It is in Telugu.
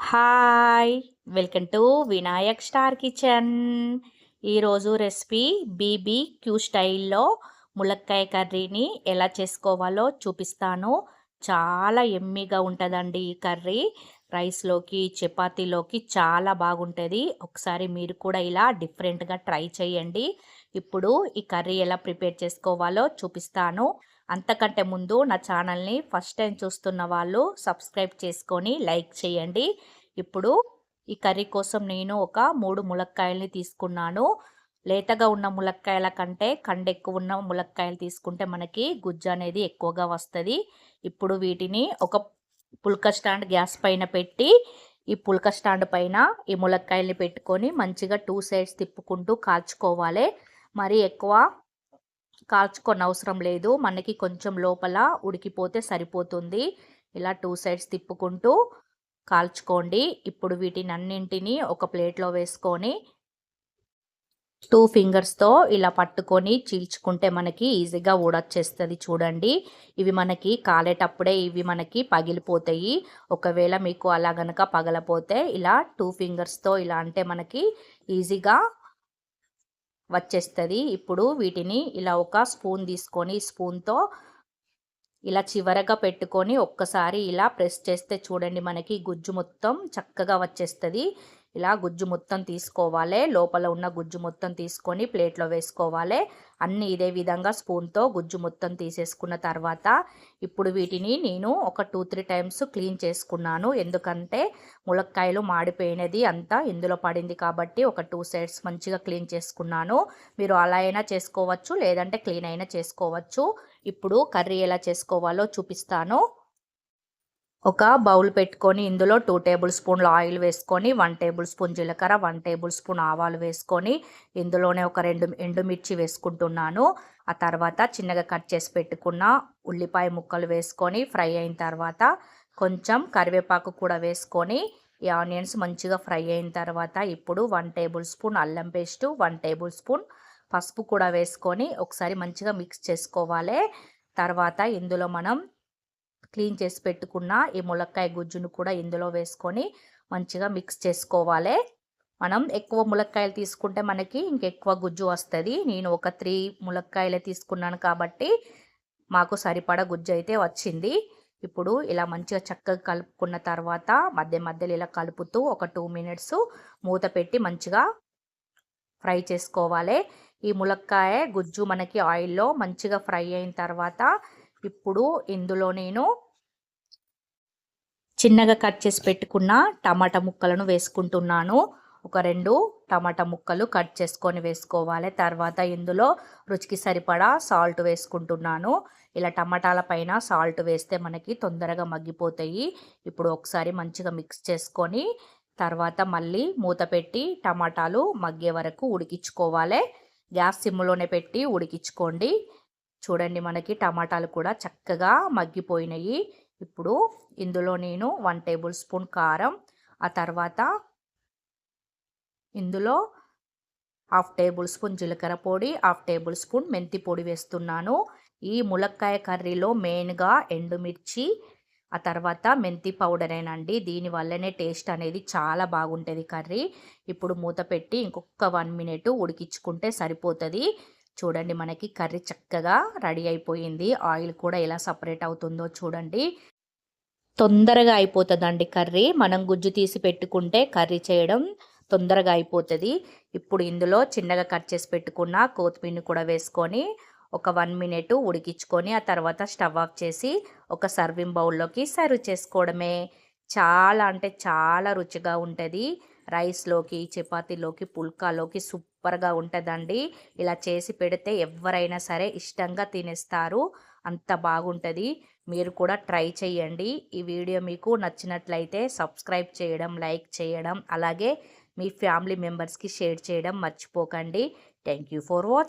Hi welcome to Vinayak star kitchen. ఈరోజు రెసిపీ బీబీ క్యూ స్టైల్లో ములక్కాయ కర్రీని ఎలా చేసుకోవాలో చూపిస్తాను. చాలా ఎమ్మిగా ఉంటుందండి ఈ కర్రీ. రైస్లోకి చపాతీలోకి చాలా బాగుంటుంది. ఒకసారి మీరు కూడా ఇలా డిఫరెంట్గా ట్రై చేయండి. ఇప్పుడు ఈ కర్రీ ఎలా ప్రిపేర్ చేసుకోవాలో చూపిస్తాను. అంతకంటే ముందు నా ఛానల్ని ఫస్ట్ టైం చూస్తున్న వాళ్ళు సబ్స్క్రైబ్ చేసుకొని లైక్ చేయండి. ఇప్పుడు ఈ కర్రీ కోసం నేను ఒక మూడు ములక్కాయల్ని తీసుకున్నాను. లేతగా ఉన్న ములక్కాయల కంటే కండ ఎక్కువ ఉన్న ములక్కాయలు తీసుకుంటే మనకి గుజ్జు అనేది ఎక్కువగా వస్తుంది. ఇప్పుడు వీటిని ఒక పుల్క స్టాండ్ గ్యాస్ పైన పెట్టి ఈ పుల్క స్టాండ్ పైన ఈ ములక్కాయల్ని పెట్టుకొని మంచిగా టూ సైడ్స్ తిప్పుకుంటూ కాల్చుకోవాలి. మరి ఎక్కువ కాల్చుకొని అవసరం లేదు. మనకి కొంచెం లోపల ఉడికిపోతే సరిపోతుంది. ఇలా టూ సైడ్స్ తిప్పుకుంటూ కాల్చుకోండి. ఇప్పుడు వీటిని అన్నింటినీ ఒక ప్లేట్లో వేసుకొని టూ ఫింగర్స్తో ఇలా పట్టుకొని చీల్చుకుంటే మనకి ఈజీగా ఊడొచ్చేస్తుంది చూడండి. ఇవి మనకి కాలేటప్పుడే ఇవి మనకి పగిలిపోతాయి. ఒకవేళ మీకు అలా గనక పగలపోతే ఇలా టూ ఫింగర్స్తో ఇలా అంటే మనకి ఈజీగా వచ్చేస్తుంది. ఇప్పుడు వీటిని ఇలా ఒక స్పూన్ తీసుకొని స్పూన్తో ఇలా చివరగా పెట్టుకొని ఒక్కసారి ఇలా ప్రెస్ చేస్తే చూడండి మనకి గుజ్జు మొత్తం చక్కగా వచ్చేస్తుంది. ఇలా గుజ్జు మొత్తం తీసుకోవాలి లోపల ఉన్న గుజ్జు మొత్తం తీసుకొని ప్లేట్లో వేసుకోవాలి. అన్ని ఇదే విధంగా స్పూన్తో గుజ్జు మొత్తం తీసేసుకున్న తర్వాత ఇప్పుడు వీటిని నేను ఒక టూ త్రీ టైమ్స్ క్లీన్ చేసుకున్నాను. ఎందుకంటే ములక్కాయలు మాడిపోయినది అంతా ఇందులో పడింది కాబట్టి ఒక టూ సైడ్స్ మంచిగా క్లీన్ చేసుకున్నాను. మీరు అలా అయినా చేసుకోవచ్చు లేదంటే క్లీన్ అయినా చేసుకోవచ్చు. ఇప్పుడు కర్రీ ఎలా చేసుకోవాలో చూపిస్తాను. ఒక బౌల్ పెట్టుకొని ఇందులో టూ టేబుల్ స్పూన్లు ఆయిల్ వేసుకొని వన్ టేబుల్ స్పూన్ జీలకర్ర వన్ టేబుల్ స్పూన్ ఆవాలు వేసుకొని ఇందులోనే ఒక రెండు ఎండుమిర్చి వేసుకుంటున్నాను. ఆ తర్వాత చిన్నగా కట్ చేసి పెట్టుకున్న ఉల్లిపాయ ముక్కలు వేసుకొని ఫ్రై అయిన తర్వాత కొంచెం కరివేపాకు కూడా వేసుకొని ఈ ఆనియన్స్ మంచిగా ఫ్రై అయిన తర్వాత ఇప్పుడు వన్ టేబుల్ స్పూన్ అల్లం పేస్టు వన్ టేబుల్ స్పూన్ పసుపు కూడా వేసుకొని ఒకసారి మంచిగా మిక్స్ చేసుకోవాలి. తర్వాత ఇందులో మనం క్లీన్ చేసి పెట్టుకున్న ఈ ములక్కాయ గుజ్జును కూడా ఇందులో వేసుకొని మంచిగా మిక్స్ చేసుకోవాలి. మనం ఎక్కువ ములక్కాయలు తీసుకుంటే మనకి ఇంకెక్కువ గుజ్జు వస్తుంది. నేను ఒక త్రీ ములక్కాయలే తీసుకున్నాను కాబట్టి మాకు సరిపడా గుజ్జు అయితే వచ్చింది. ఇప్పుడు ఇలా మంచిగా చక్కగా కలుపుకున్న తర్వాత మధ్య మధ్యలో ఇలా కలుపుతూ ఒక టూ మినిట్స్ మూత పెట్టి మంచిగా ఫ్రై చేసుకోవాలి. ఈ ములక్కాయ గుజ్జు మనకి ఆయిల్లో మంచిగా ఫ్రై అయిన తర్వాత ఇప్పుడు ఇందులో నేను చిన్నగా కట్ చేసి పెట్టుకున్న టమాటా ముక్కలను వేసుకుంటున్నాను. ఒక రెండు టమాటా ముక్కలు కట్ చేసుకొని వేసుకోవాలి. తర్వాత ఇందులో రుచికి సరిపడా సాల్ట్ వేసుకుంటున్నాను. ఇలా టమాటాల పైన సాల్ట్ వేస్తే మనకి తొందరగా మగ్గిపోతాయి. ఇప్పుడు ఒకసారి మంచిగా మిక్స్ చేసుకొని తర్వాత మళ్ళీ మూత పెట్టి టమాటాలు మగ్గే వరకు ఉడికించుకోవాలి. గ్యాస్ సిమ్లోనే పెట్టి ఉడికించుకోండి. చూడండి మనకి టమాటాలు కూడా చక్కగా మగ్గిపోయినాయి. ఇప్పుడు ఇందులో నేను వన్ టేబుల్ స్పూన్ కారం ఆ తర్వాత ఇందులో హాఫ్ టేబుల్ స్పూన్ జీలకర్ర పొడి హాఫ్ టేబుల్ స్పూన్ మెంతి పొడి వేస్తున్నాను. ఈ ములక్కాయ కర్రీలో మెయిన్గా ఎండుమిర్చి ఆ తర్వాత మెంతి పౌడర్ ఏనండి దీనివల్లనే టేస్ట్ అనేది చాలా బాగుంటుంది కర్రీ. ఇప్పుడు మూత పెట్టి ఇంకొక వన్ మినిట్ ఉడికించుకుంటే సరిపోతుంది. చూడండి మనకి కర్రీ చక్కగా రెడీ అయిపోయింది. ఆయిల్ కూడా ఎలా సపరేట్ అవుతుందో చూడండి. తొందరగా అయిపోతుందండి కర్రీ. మనం గుజ్జు తీసి పెట్టుకుంటే కర్రీ చేయడం తొందరగా అయిపోతుంది. ఇప్పుడు ఇందులో చిన్నగా కట్ చేసి పెట్టుకున్న కోతిపిండి కూడా వేసుకొని ఒక వన్ మినిట్ ఉడికించుకొని ఆ తర్వాత స్టవ్ ఆఫ్ చేసి ఒక సర్వింగ్ బౌల్లోకి సర్వ్ చేసుకోవడమే. చాలా అంటే చాలా రుచిగా ఉంటుంది. రైస్లోకి చపాతీలోకి పుల్కాలోకి సూపర్గా ఉంటుందండి. ఇలా చేసి పెడితే ఎవరైనా సరే ఇష్టంగా తినేస్తారు. అంత బాగుంటుంది. మీరు కూడా ట్రై చేయండి ఈ వీడియో మీకు నచ్చినట్లయితే సబ్స్క్రైబ్ చేయడం లైక్ చేయడం అలాగే మీ ఫ్యామిలీ మెంబర్స్కి షేర్ చేయడం మర్చిపోకండి. Thank you for watch